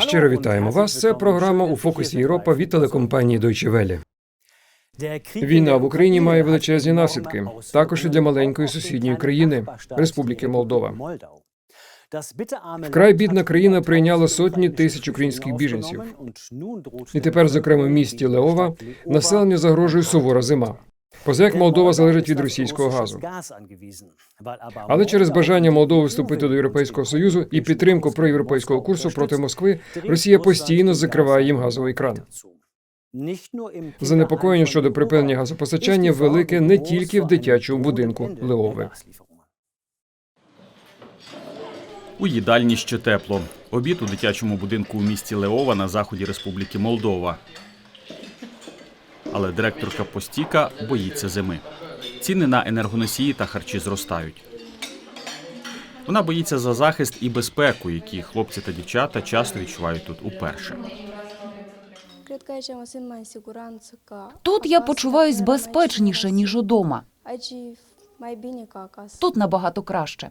Щиро вітаємо вас. Це програма у фокусі Європа від телекомпанії Deutsche Welle. Війна в Україні має величезні наслідки, також і для маленької сусідньої країни Республіки Молдова. Вкрай бідна країна прийняла сотні тисяч українських біженців. І тепер, зокрема, в місті Леова, населенню загрожує сувора зима. Поза як Молдова залежить від російського газу. Але через бажання Молдови вступити до Європейського союзу і підтримку проєвропейського курсу проти Москви, Росія постійно закриває їм газовий кран. Занепокоєння щодо припинення газопостачання велике не тільки в дитячому будинку Леови. У їдальні ще тепло. Обід у дитячому будинку у місті Леова на заході Республіки Молдова. Але директорка Постіка боїться зими. Ціни на енергоносії та харчі зростають. Вона боїться за захист і безпеку, які хлопці та дівчата часто відчувають тут уперше. Тут я почуваюсь безпечніше, ніж удома. Тут набагато краще.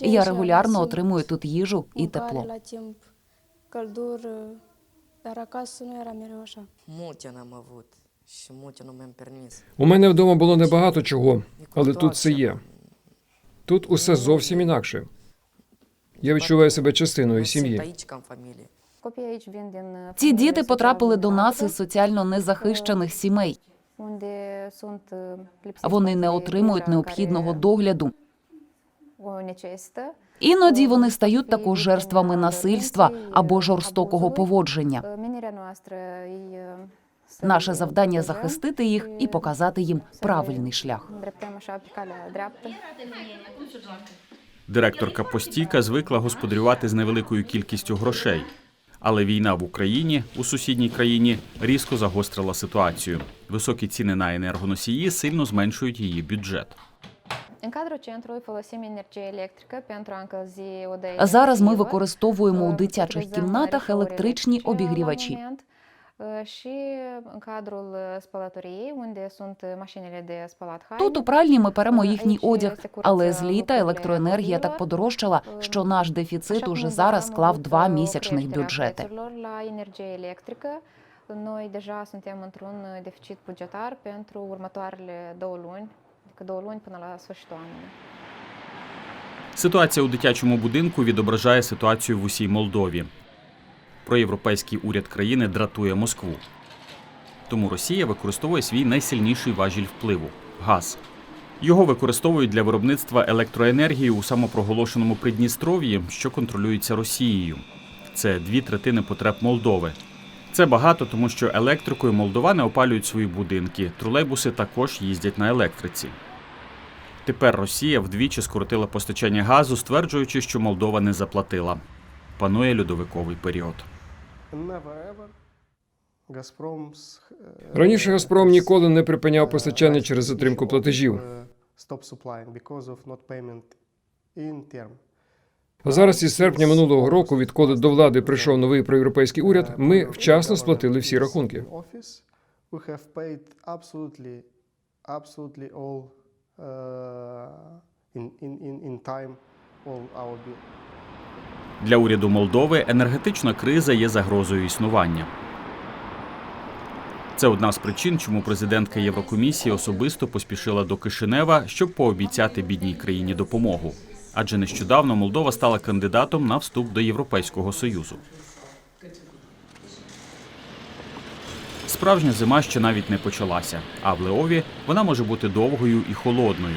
Я регулярно отримую тут їжу і тепло. Mult eu n-am avut și mult eu nu mi-am permis. У мене вдома було небагато чого, але тут це є. Тут усе зовсім інакше. Я відчуваю себе частиною сім'ї. familie. Ці діти потрапили до нас із соціально незахищених сімей. Вони не отримують необхідного догляду. Іноді вони стають також жертвами насильства або жорстокого поводження. Наше завдання захистити їх і показати їм правильний шлях. Директорка Постійка звикла господарювати з невеликою кількістю грошей. Але війна в Україні у сусідній країні різко загострила ситуацію. Високі ціни на енергоносії сильно зменшують її бюджет. Зараз ми використовуємо у дитячих кімнатах електричні обігрівачі. Haine. Тут у пральні ми перемо їхній одяг, але з літа електроенергія так подорожчала, що наш дефіцит уже зараз склав два місячних бюджети. Noi deja suntem într-un deficit bugetar pentru următoarele două luni, două luni până la sfârșitul anului. Ситуація у дитячому будинку відображає ситуацію в усій Молдові. Проєвропейський уряд країни дратує Москву. Тому Росія використовує свій найсильніший важіль впливу газ. Його використовують для виробництва електроенергії у самопроголошеному Придністров'ї, що контролюється Росією. Це дві третини потреб Молдови. Це багато, тому що електрикою молдовани опалюють свої будинки. Тролейбуси також їздять на електриці. Тепер Росія вдвічі скоротила постачання газу, стверджуючи, що Молдова не заплатила. Панує льодовиковий період. Раніше Газпром ніколи не припиняв постачання через затримку платежів. А зараз із серпня минулого року, відколи до влади прийшов новий проєвропейський уряд, ми вчасно сплатили всі рахунки. Для уряду Молдови енергетична криза є загрозою існування. Це одна з причин, чому президентка Єврокомісії особисто поспішила до Кишинева, щоб пообіцяти бідній країні допомогу. Адже нещодавно Молдова стала кандидатом на вступ до Європейського союзу. Справжня зима ще навіть не почалася, а в Леові вона може бути довгою і холодною.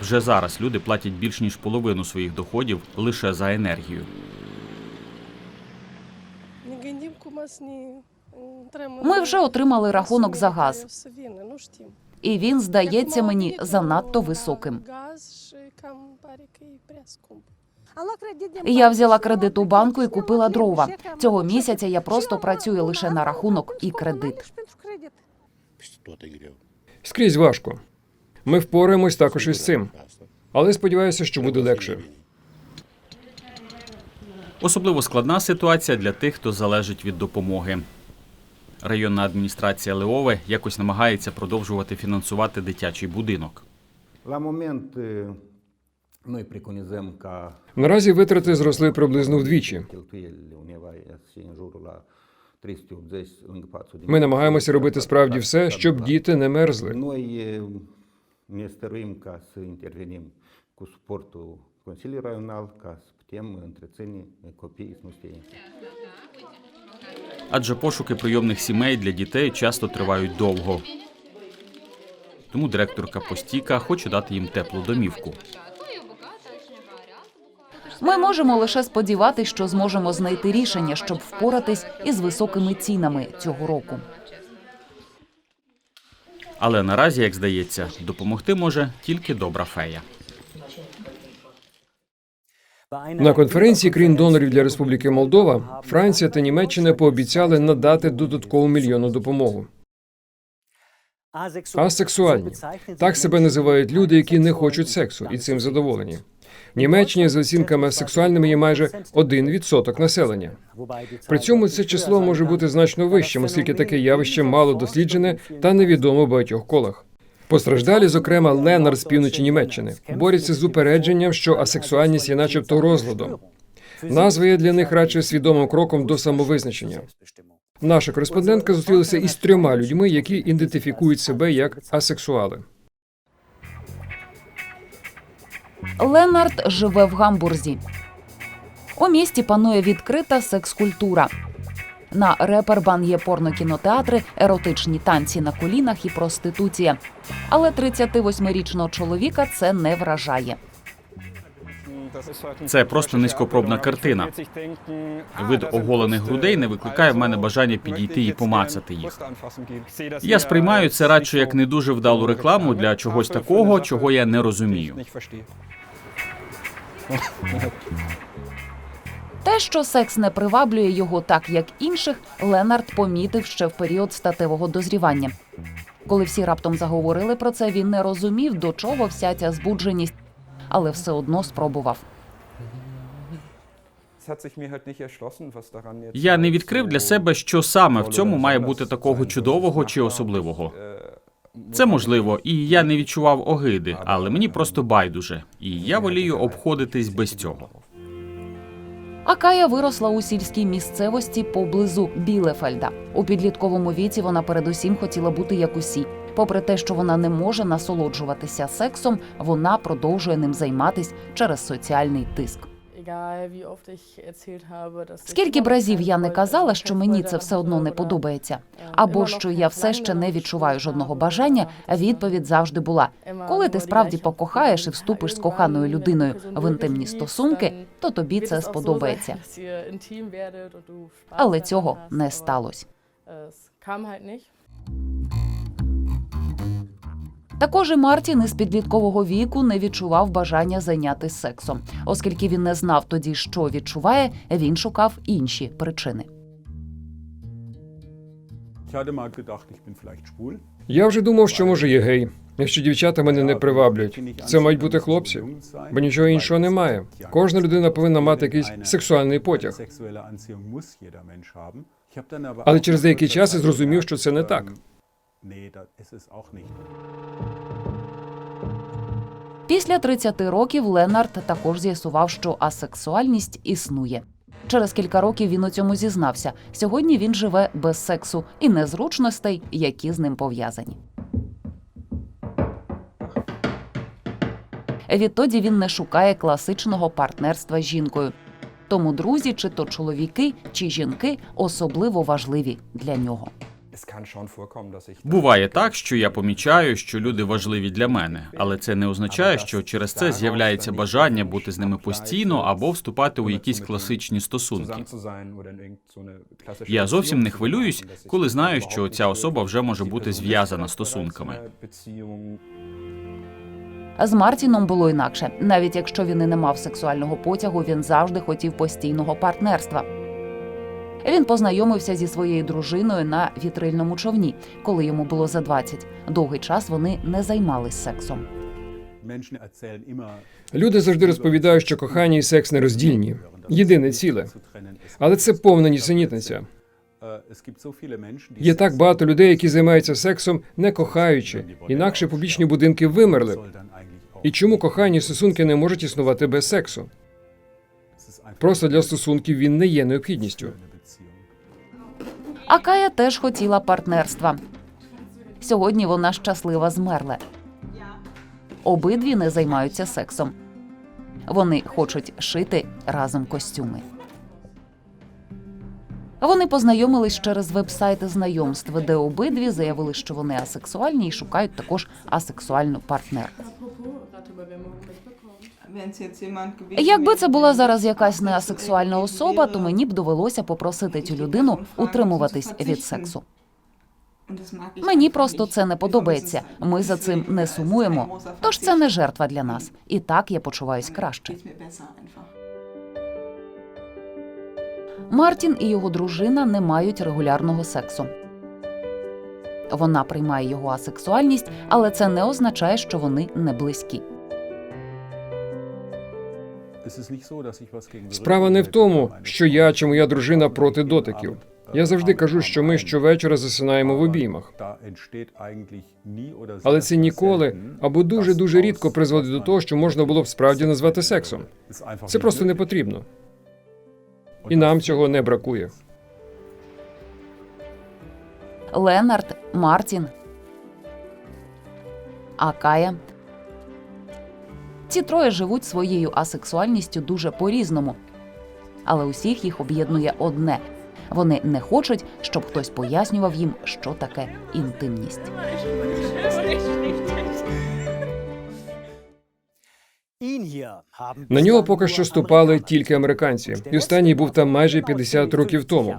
Вже зараз люди платять більш ніж половину своїх доходів лише за енергію. Ми вже отримали рахунок за газ, і він здається мені занадто високим. Я взяла кредит у банку і купила дрова. Цього місяця я просто працюю лише на рахунок і кредит. Скрізь важко. Ми впораємось також із цим. Але сподіваюся, що буде легше. Особливо складна ситуація для тих, хто залежить від допомоги. Районна адміністрація Леове якось намагається продовжувати фінансувати дитячий будинок. Moment, eh, Noi Наразі витрати зросли приблизно вдвічі. cheltuielile undeva să în jurul la 380 lângă 400 de Ми намагаємося робити справді все, щоб діти не мерзли. Ca să intervenim cu suportul Consiliului Raional ca să putem întreține copiii să nu stea Адже пошуки прийомних сімей для дітей часто тривають довго. Тому директорка Постіка хоче дати їм теплу домівку. Ми можемо лише сподіватися, що зможемо знайти рішення, щоб впоратись із високими цінами цього року. Але наразі, як здається, допомогти може тільки добра фея. На конференції, крім донорів для Республіки Молдова, Франція та Німеччина пообіцяли надати додаткову мільйонну допомогу. Асексуальні так себе називають люди, які не хочуть сексу, і цим задоволені. Німеччині за оцінками асексуальними є майже 1% населення. При цьому це число може бути значно вищим, оскільки таке явище мало досліджене та невідомо в багатьох колах. Постраждалі, зокрема, Ленар з півночі Німеччини, борються з упередженням, що асексуальність є начебто розладом. Назва є для них радше свідомим кроком до самовизначення. Наша кореспондентка зустрілася із трьома людьми, які ідентифікують себе як асексуали. Ленард живе в Гамбурзі. У місті панує відкрита секс-культура. На репербан є порнокінотеатри, еротичні танці на колінах і проституція. Але 38-річного чоловіка це не вражає. Це просто низькопробна картина. Вид оголених грудей не викликає в мене бажання підійти і помацати їх. Я сприймаю це радше як не дуже вдалу рекламу для чогось такого, чого я не розумію. Те, що секс не приваблює його так, як інших, Ленард помітив ще в період статевого дозрівання. Коли всі раптом заговорили про це, він не розумів, до чого вся ця збудженість, але все одно спробував. Я не відкрив для себе, що саме в цьому має бути такого чудового чи особливого. Це можливо, і я не відчував огиди, але мені просто байдуже, і я волію обходитись без цього. А Кая виросла у сільській місцевості поблизу Білефельда. У підлітковому віці вона передусім хотіла бути як усі. Попри те, що вона не може насолоджуватися сексом, вона продовжує ним займатись через соціальний тиск. Скільки б разів я не казала, що мені це все одно не подобається, або що я все ще не відчуваю жодного бажання, відповідь завжди була: коли ти справді покохаєш і вступиш з коханою людиною в інтимні стосунки, то тобі це сподобається. Але цього не сталося. Також і Мартін із підліткового віку не відчував бажання зайнятися сексом, оскільки він не знав тоді, що відчуває, він шукав інші причини. Я вже думав, що може є гей. Якщо дівчата мене не приваблюють, це мають бути хлопці, бо нічого іншого немає. Кожна людина повинна мати якийсь сексуальний потяг. Але через деякий час я зрозумів, що це не так. Після 30 років Ленард також з'ясував, що асексуальність існує. Через кілька років він у цьому зізнався. Сьогодні він живе без сексу і незручностей, які з ним пов'язані. Відтоді він не шукає класичного партнерства з жінкою. Тому друзі, чи то чоловіки, чи жінки особливо важливі для нього. Буває так, що я помічаю, що люди важливі для мене, але це не означає, що через це з'являється бажання бути з ними постійно або вступати у якісь класичні стосунки. Я зовсім не хвилююсь, коли знаю, що ця особа вже може бути зв'язана стосунками. З Мартіном було інакше. Навіть якщо він і не мав сексуального потягу, він завжди хотів постійного партнерства. Він познайомився зі своєю дружиною на вітрильному човні, коли йому було за 20. Довгий час вони не займались сексом. Люди завжди розповідають, що кохання і секс нероздільні, єдине ціле. Але це повна нісенітниця. Є так багато людей, які займаються сексом, не кохаючи, інакше публічні будинки вимерли. І чому кохання і стосунки не можуть існувати без сексу? Просто для стосунків він не є необхідністю. А Кая теж хотіла партнерства. Сьогодні вона щаслива з Мерле. Обидві не займаються сексом. Вони хочуть шити разом костюми. Вони познайомились через веб-сайти знайомств, де обидві заявили, що вони асексуальні і шукають також асексуальну партнерку. Якби це була зараз якась неасексуальна особа, то мені б довелося попросити цю людину утримуватись від сексу. Мені просто це не подобається. Ми за цим не сумуємо. Тож це не жертва для нас. І так я почуваюсь краще. Мартін і його дружина не мають регулярного сексу. Вона приймає його асексуальність, але це не означає, що вони не близькі. Справа не в тому, що я чи моя дружина проти дотиків. Я завжди кажу, що ми щовечора засинаємо в обіймах. Але це ніколи або дуже дуже рідко призводить до того, що можна було б справді назвати сексом. Це просто не потрібно. І нам цього не бракує. Ленард, Мартін, Акая. Ці троє живуть своєю асексуальністю дуже по-різному. Але усіх їх об'єднує одне: вони не хочуть, щоб хтось пояснював їм, що таке інтимність. На нього поки що ступали тільки американці, і останній був там майже 50 років тому.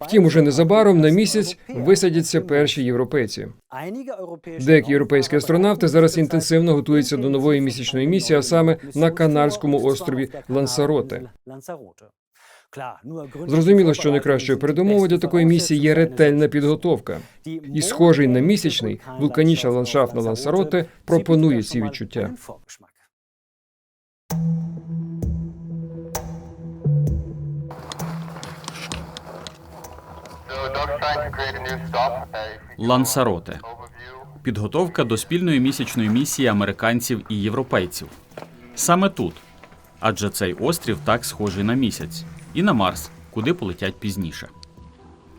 Втім, уже незабаром на місяць висадяться перші європейці. Деякі європейські астронавти зараз інтенсивно готуються до нової місячної місії, а саме на канарському острові Лансароте. Зрозуміло, що найкращою передумовою для такої місії є ретельна підготовка. І схожий на місячний вулканічний ландшафт на Лансароте пропонує ці відчуття. Лансароте. Підготовка до спільної місячної місії американців і європейців. Саме тут. Адже цей острів так схожий на місяць і на Марс, куди полетять пізніше.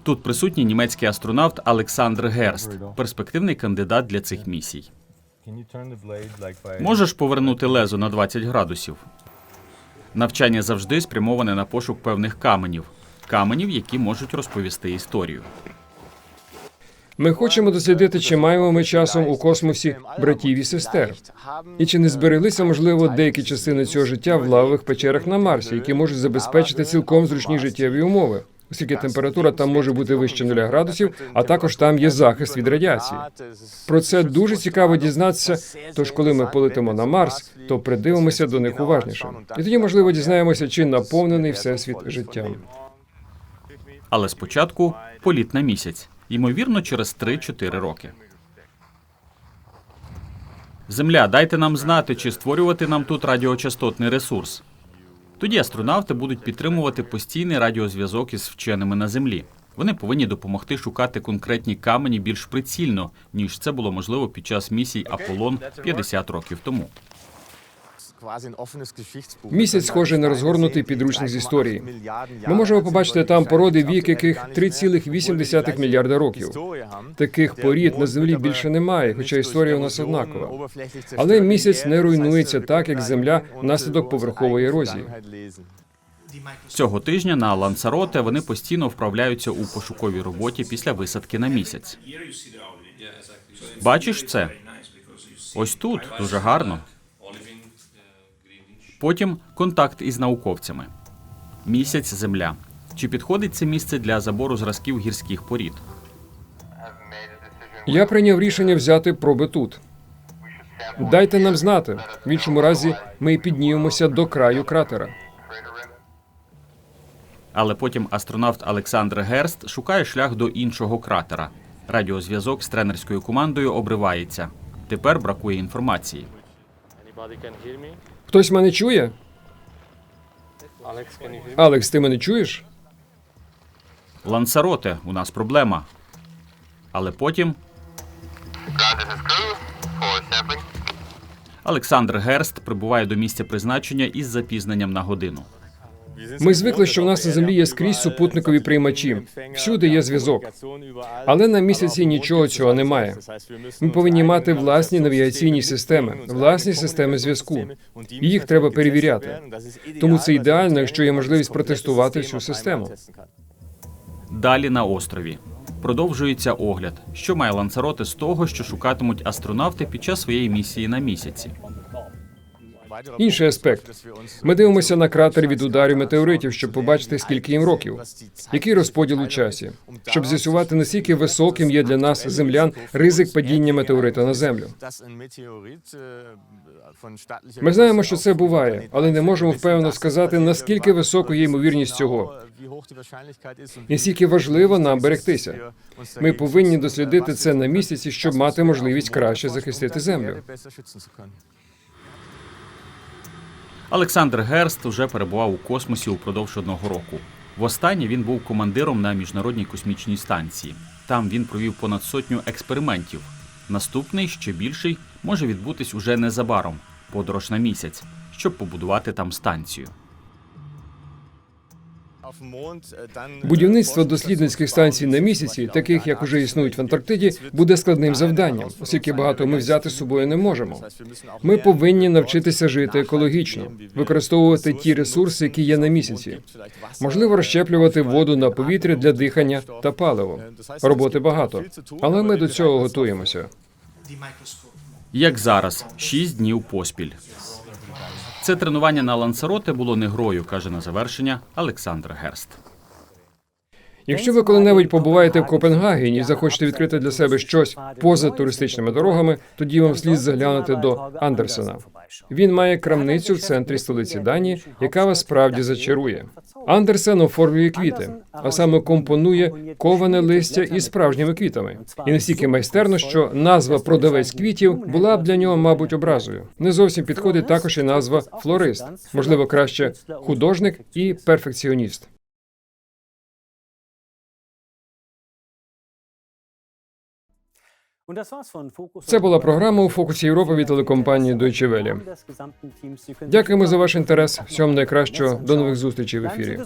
Тут присутній німецький астронавт Олександр Герст, перспективний кандидат для цих місій. Можеш повернути лезо на 20 градусів. Навчання завжди спрямоване на пошук певних каменів, каменів, які можуть розповісти історію. Ми хочемо дослідити, чи маємо ми часом у космосі братів і сестер, і чи не збереглися, можливо, деякі частини цього життя в лавових печерах на Марсі, які можуть забезпечити цілком зручні життєві умови, оскільки температура там може бути вище 0 градусів, а також там є захист від радіації. Про це дуже цікаво дізнатися. Тож, коли ми полетимо на Марс, то придивимося до них уважніше. І тоді, можливо, дізнаємося, чи наповнений всесвіт життям. Але спочатку політ на місяць, ймовірно, через 3-4 роки. Земля, дайте нам знати, чи створювати нам тут радіочастотний ресурс. Тоді астронавти будуть підтримувати постійний радіозв'язок із вченими на землі. Вони повинні допомогти шукати конкретні камені більш прицільно, ніж це було можливо під час місій Аполлон 50 років тому. Місяць схожий на розгорнутий підручник з історії. Ми можемо побачити там породи, вік яких 3,8 мільярда років. Таких порід на землі більше немає, хоча історія у нас однакова. Але місяць не руйнується так, як земля внаслідок поверхової ерозії. Цього тижня на Лансароте вони постійно вправляються у пошуковій роботі після висадки на місяць. Бачиш це? Ось тут дуже гарно. Потім контакт із науковцями. Місяць Земля. Чи підходить це місце для забору зразків гірських порід? Я прийняв рішення взяти проби тут. Дайте нам знати. В іншому разі ми піднімемося до краю кратера. Але потім астронавт Олександр Герст шукає шлях до іншого кратера. Радіозв'язок з тренерською командою обривається. Тепер бракує інформації. Хтось мене чує? Алекс, ти мене чуєш? Лансароте, у нас проблема. Але потім Олександр Герст прибуває до місця призначення із запізненням на годину. Ми звикли, що в нас на землі є скрізь супутникові приймачі. Всюди є зв'язок. Але на місяці нічого цього немає. Ми повинні мати власні навігаційні системи, власні системи зв'язку. Їх треба перевіряти. Тому це ідеально, якщо є можливість протестувати всю систему. Далі на острові. Продовжується огляд, що має ланцароти з того, що шукатимуть астронавти під час своєї місії на місяці. Інший аспект. Ми дивимося на кратер від ударів метеоритів, щоб побачити, скільки їм років, який розподіл у часі, щоб з'ясувати, наскільки високим є для нас землян ризик падіння метеорита на землю. Ми знаємо, що це буває, але не можемо впевнено сказати, наскільки високою є ймовірність цього. І наскільки важливо нам берегтися. Ми повинні дослідити це на місяці, щоб мати можливість краще захистити землю. Олександр Герст вже перебував у космосі упродовж одного року. Востаннє він був командиром на міжнародній космічній станції. Там він провів понад сотню експериментів. Наступний, ще більший, може відбутись уже незабаром подорож на місяць, щоб побудувати там станцію. Будівництво дослідницьких станцій на місяці, таких як уже існують в Антарктиді, буде складним завданням, оскільки багато ми взяти з собою не можемо. Ми повинні навчитися жити екологічно, використовувати ті ресурси, які є на місяці. Можливо, розщеплювати воду на повітря для дихання та паливо. Роботи багато, але ми до цього готуємося. Як зараз, шість днів поспіль. Це тренування на лансароти було не грою, каже на завершення Олександр Герст. Якщо ви коли-небудь побуваєте в Копенгагені і захочете відкрити для себе щось поза туристичними дорогами, тоді вам слід заглянути до Андерсена. Він має крамницю в центрі столиці Данії, яка вас справді зачарує. Андерсен оформлює квіти, а саме компонує коване листя із справжніми квітами. І настільки майстерно, що назва продавець квітів була б для нього, мабуть, образою. Не зовсім підходить також і назва флорист, можливо, краще художник і перфекціоніст. Це була програма у фокусі Європи від телекомпанії Deutsche Welle. Дякуємо за ваш інтерес. Всього найкращого. До нових зустрічей в ефірі.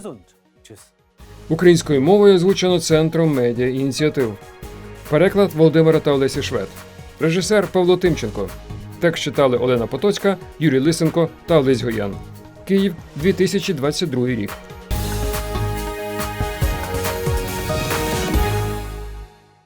Українською мовою озвучено Центром медіа ініціатив. Переклад Володимира та Олесі Швед. Режисер Павло Тимченко. Текст читали Олена Потоцька, Юрій Лисенко та Олесь Гоян. Київ, 2022 рік.